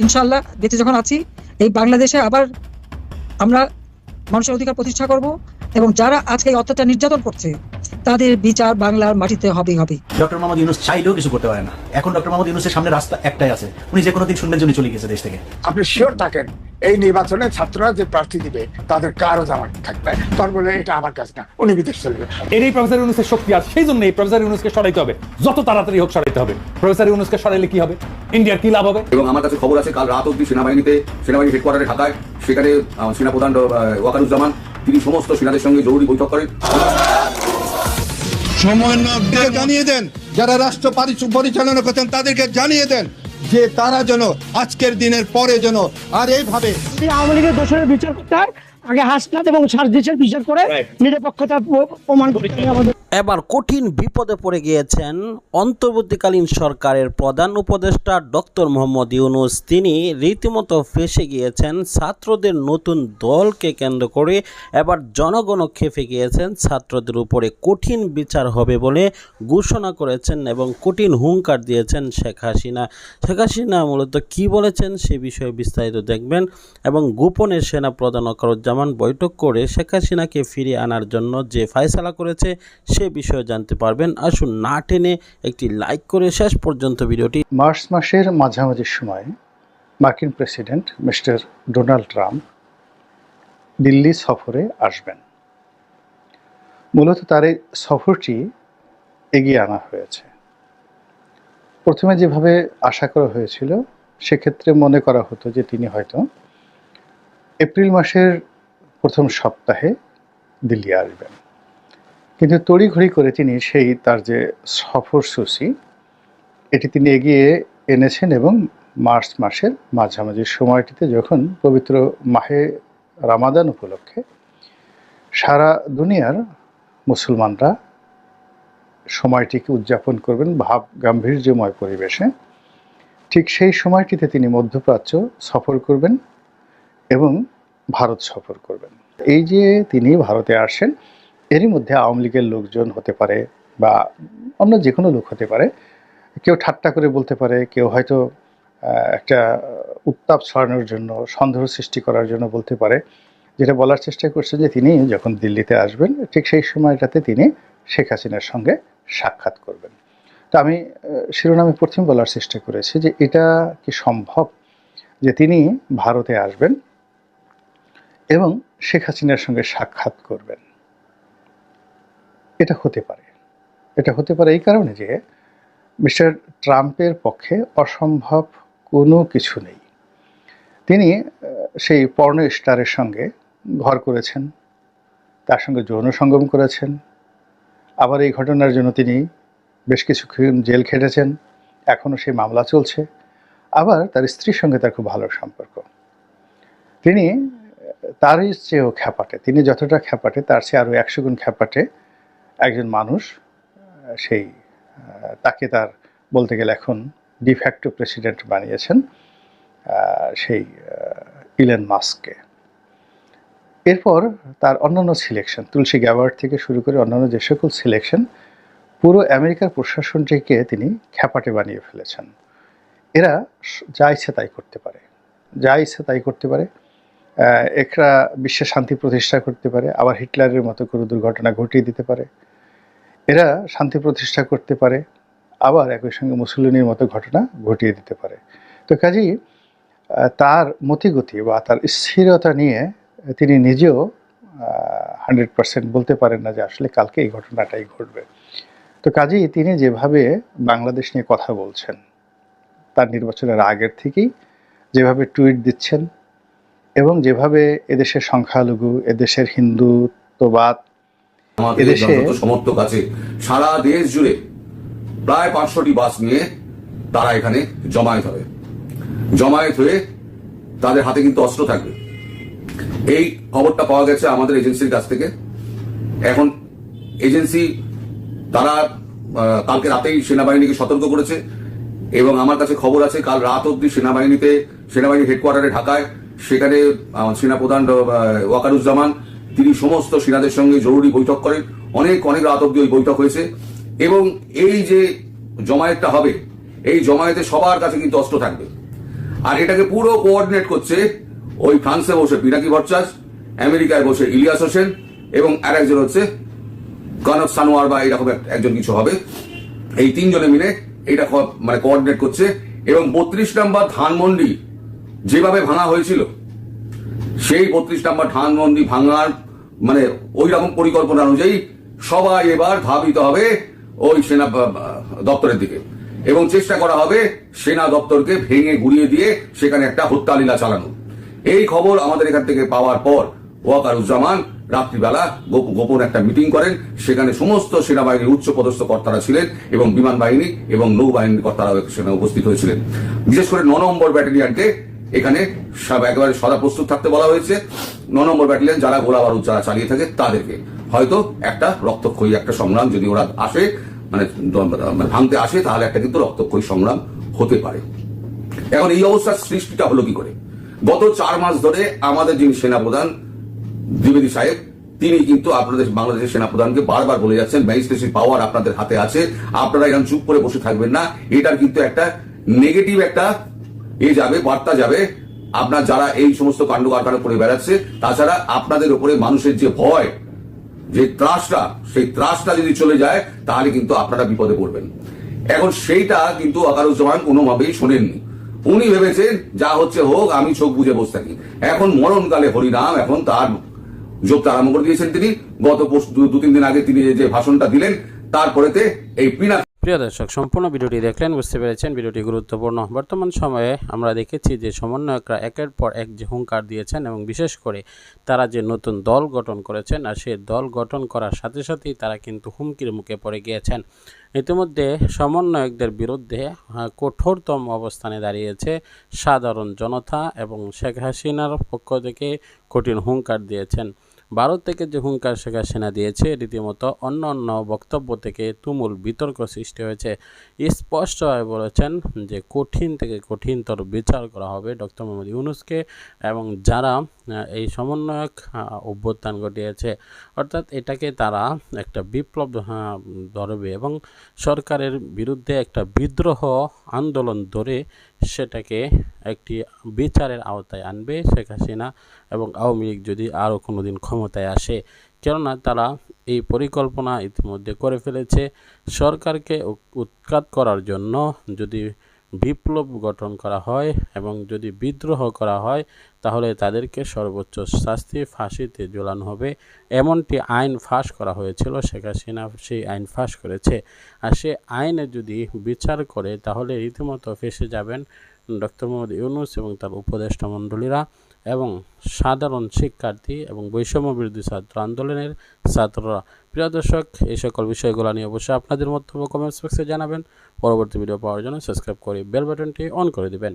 ইনশাল্লাহ দেশে যখন আছি, এই বাংলাদেশে আবার আমরা মানুষের অধিকার প্রতিষ্ঠা করব এবং যারা আজকে এই অত্যাচার নির্যাতন করছে তাদের বিচার বাংলার মাটিতে হবেই হবে। ডক্টর মোহাম্মদ ইউনুস চাইলেও কিছু করতে পারে না। এখন ডক্টর মোহাম্মদ ইউনুসের সামনে রাস্তা একটাই আছে। উনি যে কোনো দিন শূন্যের জন্য চলে গেছে দেশ থেকে। আপনি শিওর থাকেন এই নির্বাচনে ছাত্ররা যে প্রার্থী দিবে তাদের কারও জামাত থাকবে তখন বলে এটা আমার কাজ না উনি বিদেশ চলবে এর এই প্রফেসর ইউনুসের শক্তি আছে সেই জন্য এই প্রফেসর ইউনুসকে সরাইতে হবে। যত তাড়াতাড়ি হোক সরাইতে হবে। প্রফেসর ইউনুসকে সরাইলে কি হবে? ইন্ডিয়ার কি লাভ হবে? এবং আমার কাছে খবর আছে কাল রাত অব্দি সেনাবাহিনীতে সেনাবাহিনী হেডকোয়ার্টারে ঢাকায় সেখানে সেনাপ্রধান আহ, ওয়াকারুজ্জামান তিনি সমস্ত সেনাদের সঙ্গে জরুরি বৈঠক করেন। সমন্বয়কদের জানিয়ে দেন। যারা রাষ্ট্র পারি- পরিচালনা করতেন তাদেরকে জানিয়ে দেন যে তারা যেন আজকের দিনের পরে যেন আর এইভাবে আওয়ামী লীগের দোষের বিচার করতে হয়। আগে হাসনাত এবং সার্জিসের বিচার করে নিরপেক্ষতা প্রমাণ করতে আমাদের এবার কঠিন বিপদে পড়ে গিয়েছেন অন্তর্বর্তীকালীন সরকারের প্রধান উপদেষ্টা ডক্টর মোহাম্মদ ইউনুস। তিনি রীতিমতো ফেসে গিয়েছেন ছাত্রদের নতুন দলকে কেন্দ্র করে এবার জনগণ খেপে গিয়েছেন ছাত্রদের উপরে কঠিন বিচার হবে বলে ঘোষণা করেছেন এবং কঠিন হুঙ্কার দিয়েছেন শেখ হাসিনা। শেখ হাসিনা মূলত কি বলেছেন সে বিষয়ে বিস্তারিত দেখবেন এবং গোপনে সেনা প্রধান অকারুজ্জামান বৈঠক করে শেখ হাসিনাকে ফিরিয়ে আনার জন্য যে ফায়সালা করেছে, সে বিষয়ে জানতে পারবেন। আসুন না টেনে একটি লাইক করে শেষ পর্যন্ত ভিডিওটি। মার্চ মাসের মাঝামাঝি সময় মার্কিন president mister Donald Trump Delhi সফরে আসবেন। মূলত তার এই সফরটি এগিয়ে আনা হয়েছে। প্রথমে যেভাবে আশা করা হয়েছিল, সেক্ষেত্রে মনে করা হতো যে তিনি হয়তো এপ্রিল মাসের প্রথম সপ্তাহে দিল্লি আসবেন। কিন্তু তড়িঘড়ি করে তিনি সেই তার যে সফরসূচি এটি তিনি এগিয়ে এনেছেন এবং মার্চ মাসের মাঝামাঝি সময়টিতে যখন পবিত্র মাহে রামাদান উপলক্ষে সারা দুনিয়ার মুসলমানরা সময়টিকে উদযাপন করবেন ভাব গাম্ভীর্যময় পরিবেশে, ঠিক সেই সময়টিতে তিনি মধ্যপ্রাচ্য সফর করবেন এবং ভারত সফর করবেন। এই যে তিনি ভারতে আসেন এরই মধ্যে আওয়ামী লীগের লোকজন হতে পারে বা অন্য যে কোনো লোক হতে পারে, কেউ ঠাট্টা করে বলতে পারে, কেউ হয়তো একটা উত্তাপ ছড়ানোর জন্য, সন্দেহ সৃষ্টি করার জন্য বলতে পারে, যেটা বলার চেষ্টা করছে যে তিনি যখন দিল্লিতে আসবেন, ঠিক সেই সময়টাতে তিনি শেখ হাসিনার সঙ্গে সাক্ষাৎ করবেন। তো আমি শিরোনামে প্রথম বলার চেষ্টা করেছি যে এটা কি সম্ভব যে তিনি ভারতে আসবেন এবং শেখ হাসিনার সঙ্গে সাক্ষাৎ করবেন। এটা হতে পারে। এটা হতে পারে এই কারণে যে মিস্টার ট্রাম্পের পক্ষে অসম্ভব কোনো কিছু নেই। তিনি সেই পর্ণ স্টারের সঙ্গে ঘর করেছেন, তার সঙ্গে যৌন সঙ্গম করেছেন। আবার এই ঘটনার জন্য তিনি বেশ কিছুক্ষণ জেল খেটেছেন। এখনও সেই মামলা চলছে। আবার তার স্ত্রীর সঙ্গে তার খুব ভালো সম্পর্ক। তিনি তারই চেয়েও খ্যাপাটে। তিনি যতটা খ্যাপাটে, তার চেয়ে আরও একশো গুণ খ্যাপাটে একজন মানুষ সেই তাকে তার বলতে গেলে এখন ডিফ্যাক্টো প্রেসিডেন্ট বানিয়েছেন সেই ইলেন মাস্ককে এরপর তার অন্যান্য সিলেকশন তুলসী গ্যাওয়ার্ড থেকে শুরু করে অন্যান্য যে সকল সিলেকশন পুরো আমেরিকার প্রশাসনটিকে তিনি খ্যাপাটে বানিয়ে ফেলেছেন। এরা যা ইচ্ছে তাই করতে পারে। যা ইচ্ছে তাই করতে পারে। এরা বিশ্বে শান্তি প্রতিষ্ঠা করতে পারে, আবার হিটলারের মতো কোনো দুর্ঘটনা ঘটিয়ে দিতে পারে। এরা শান্তি প্রতিষ্ঠা করতে পারে, আবার একই সঙ্গে মুসলিনের মতো ঘটনা ঘটিয়ে দিতে পারে। তো কাজেই তার মতিগতি বা তার স্থিরতা নিয়ে তিনি নিজেও হান্ড্রেড পার্সেন্ট বলতে পারেন না যে আসলে কালকে এই ঘটনাটাই ঘটবে। তো কাজেই তিনি যেভাবে বাংলাদেশ নিয়ে কথা বলছেন, তার নির্বাচনের আগের থেকেই যেভাবে টুইট দিচ্ছেন এবং যেভাবে এদেশের সংখ্যালঘু এদেশের হিন্দুত্ববাদ আমাদের এদেশে- সমর্থক আছে। সারা দেশ জুড়ে প্রায় পাঁচশোটি বাস নিয়ে তারা এখানে জমায়েত হবে। জমায়েত হয়ে তাদের হাতে কিন্তু অস্ত্র থাকবে। এই খবরটা পাওয়া গেছে আমাদের এজেন্সির কাছ থেকে। এখন এজেন্সি তারা কালকে রাতেই সেনাবাহিনীকে সতর্ক করেছে এবং আমার কাছে খবর আছে কাল রাত অব্দি সেনাবাহিনীতে সেনাবাহিনী হেডকোয়ার্টারে ঢাকায় সেখানে সেনাপ্রধান ওয়াকারুজ্জামান, তিনি সমস্ত সেনাদের সঙ্গে জরুরি বৈঠক করেন। অনেক অনেক রাত অব্দি ওই বৈঠক হয়েছে। এবং এই যে জমায়েতটা হবে, এই জমায়েতে সবার কাছে কিন্তু অস্ত্র থাকবে। আর এটাকে পুরো কোঅর্ডিনেট করছে ওই ফ্রান্সে বসে পিনাকি ভট্টাচ আমেরিকায় বসে ইলিয়াস হোসেন, এবং আর একজন হচ্ছে কনক সানোয়ার বা এরকম এক- একজন কিছু হবে। এই তিনজনে মিলে এটা মানে কোঅর্ডিনেট করছে। এবং বত্রিশ নাম্বার ধানমন্ডি যেভাবে ভাঙা হয়েছিল, সেই বত্রিশ নাম্বার ধানমন্ডি ভাঙার মানে ওই রকম পরিকল্পনা অনুযায়ী সবাই এবার ধাবিত হবে ওই সেনা দপ্তরের দিকে। এবং চেষ্টা করা হবে সেনা দপ্তরকে ভেঙে গুড়িয়ে দিয়ে সেখানে একটা হত্যালীলা চালানো। এই খবর আমাদের এখান থেকে পাওয়ার পর ওয়াকারুজ্জামান রাত্রিবেলা গোপ- গোপন একটা মিটিং করেন, সেখানে সমস্ত সেনাবাহিনীর উচ্চ পদস্থ কর্তারা ছিলেন এবং বিমান বাহিনী এবং নৌবাহিনীর কর্তারা সেখানে উপস্থিত হয়েছিলেন। বিশেষ করে ন নম্বর ব্যাটালিয়ানকে এখানে সব একেবারে সদা প্রস্তুত থাকতে বলা হয়েছে। ন নম্বর ব্যাটালিয়ন যারা গোলা বারুদ যারা চালিয়ে থাকে, তাদেরকে। হয়তো একটা রক্তক্ষয়ী একটা সংগ্রাম যদি ওরা আসে মানে মানে ভাঙতে আসে, তাহলে একটা কিন্তু রক্তক্ষয়ী সংগ্রাম হতে পারে। এখন এই অবস্থার সৃষ্টিটা হলো কি করে? গত চার মাস ধরে আমাদের যিনি সেনাপ্রধান দ্বিবেদী সাহেব, তিনি কিন্তু আপনাদের বাংলাদেশের সেনাপ্রধানকে বারবার বলে যাচ্ছেন, ম্যাজিস্ট্রেসি পাওয়ার আপনাদের হাতে আছে, আপনারা এরকম চুপ করে বসে থাকবেন না। এটার কিন্তু একটা নেগেটিভ একটা এ যাবে, বার্তা যাবে। আপনার যারা এই সমস্ত কাণ্ড কারখানা করে বেড়াচ্ছে, তাছাড়া আপনাদের উপরে মানুষের যে ভয়, যে ত্রাসটা, সেই ত্রাসটা যদি চলে যায়, তাহলে কিন্তু আপনারা বিপদে পড়বেন। এখন সেইটা কিন্তু আকারুজ্জামান কোনোভাবেই শোনেননি। উনি ভেবেছেন, যা হচ্ছে হোক, আমি চোখ বুঝে বসে থাকি। এখন মরণকালে হরিনাম, এখন তার যোগটা আরম্ভ করে দিয়েছেন তিনি। গত দু তিন দিন আগে তিনি যে ভাষণটা দিলেন, তারপরেতে এই পিনা প্রিয় দর্শক, সম্পূর্ণ ভিডিওটি দেখলেন বুঝতে পেরেছেন ভিডিওটি গুরুত্বপূর্ণ। বর্তমান সময়ে আমরা দেখেছি যে সমন্বয়করা একের পর এক যে হুঙ্কার দিয়েছেন এবং বিশেষ করে তারা যে নতুন দল গঠন করেছেন আর সেই দল গঠন করার সাথে সাথেই তারা কিন্তু হুমকির মুখে পড়ে গিয়েছেন। ইতিমধ্যে সমন্বয়কদের বিরুদ্ধে কঠোরতম অবস্থানে দাঁড়িয়েছে সাধারণ জনতা এবং শেখ হাসিনার পক্ষ থেকে কঠিন হুঙ্কার দিয়েছেন। ভারত থেকে যে হুঙ্কার শেখ হাসিনা দিয়েছে, রীতিমতো অন্য অন্য বক্তব্য থেকে তুমুল বিতর্ক সৃষ্টি হয়েছে। স্পষ্টভাবে বলেছেন যে কঠিন থেকে কঠিনতর বিচার করা হবে ডক্টর মোহাম্মদ ইউনুসকে এবং যারা এই সমন্বয়ক অভ্যুত্থান ঘটিয়েছে, অর্থাৎ এটাকে তারা একটা বিপ্লব ধরবে এবং সরকারের বিরুদ্ধে একটা বিদ্রোহ আন্দোলন ধরে সেটাকে একটি বিচারের আওতায় আনবে শেখ হাসিনা এবং আওয়ামী লীগ যদি আরও কোনো দিন ক্ষমতায় আসে। কেননা তারা এই পরিকল্পনা ইতিমধ্যে করে ফেলেছে সরকারকে উৎখাত করার জন্য। যদি বিপ্লব গঠন করা হয় এবং যদি বিদ্রোহ করা হয়, তাহলে তাদেরকে সর্বোচ্চ শাস্তি ফাঁসিতে ঝোলানো হবে। এমনটি আইন ফাঁস করা হয়েছিল, শেখ হাসিনা সেই আইন ফাঁস করেছে। আর সে আইনে যদি বিচার করে, তাহলে রীতিমতো ফেসে যাবেন ডক্টর মোহাম্মদ ইউনুস এবং তার উপদেষ্টা মণ্ডলীরা এবং সাধারণ শিক্ষার্থী এবং বৈষম্য বিরোধী ছাত্র আন্দোলনের ছাত্ররা। প্রিয় দর্শক, এই সকল বিষয়গুলো নিয়ে অবশ্যই আপনাদের মন্তব্য কমেন্টস বক্সে জানাবেন। পরবর্তী ভিডিও পাওয়ার জন্য সাবস্ক্রাইব করে বেল বাটনটি অন করে দিবেন।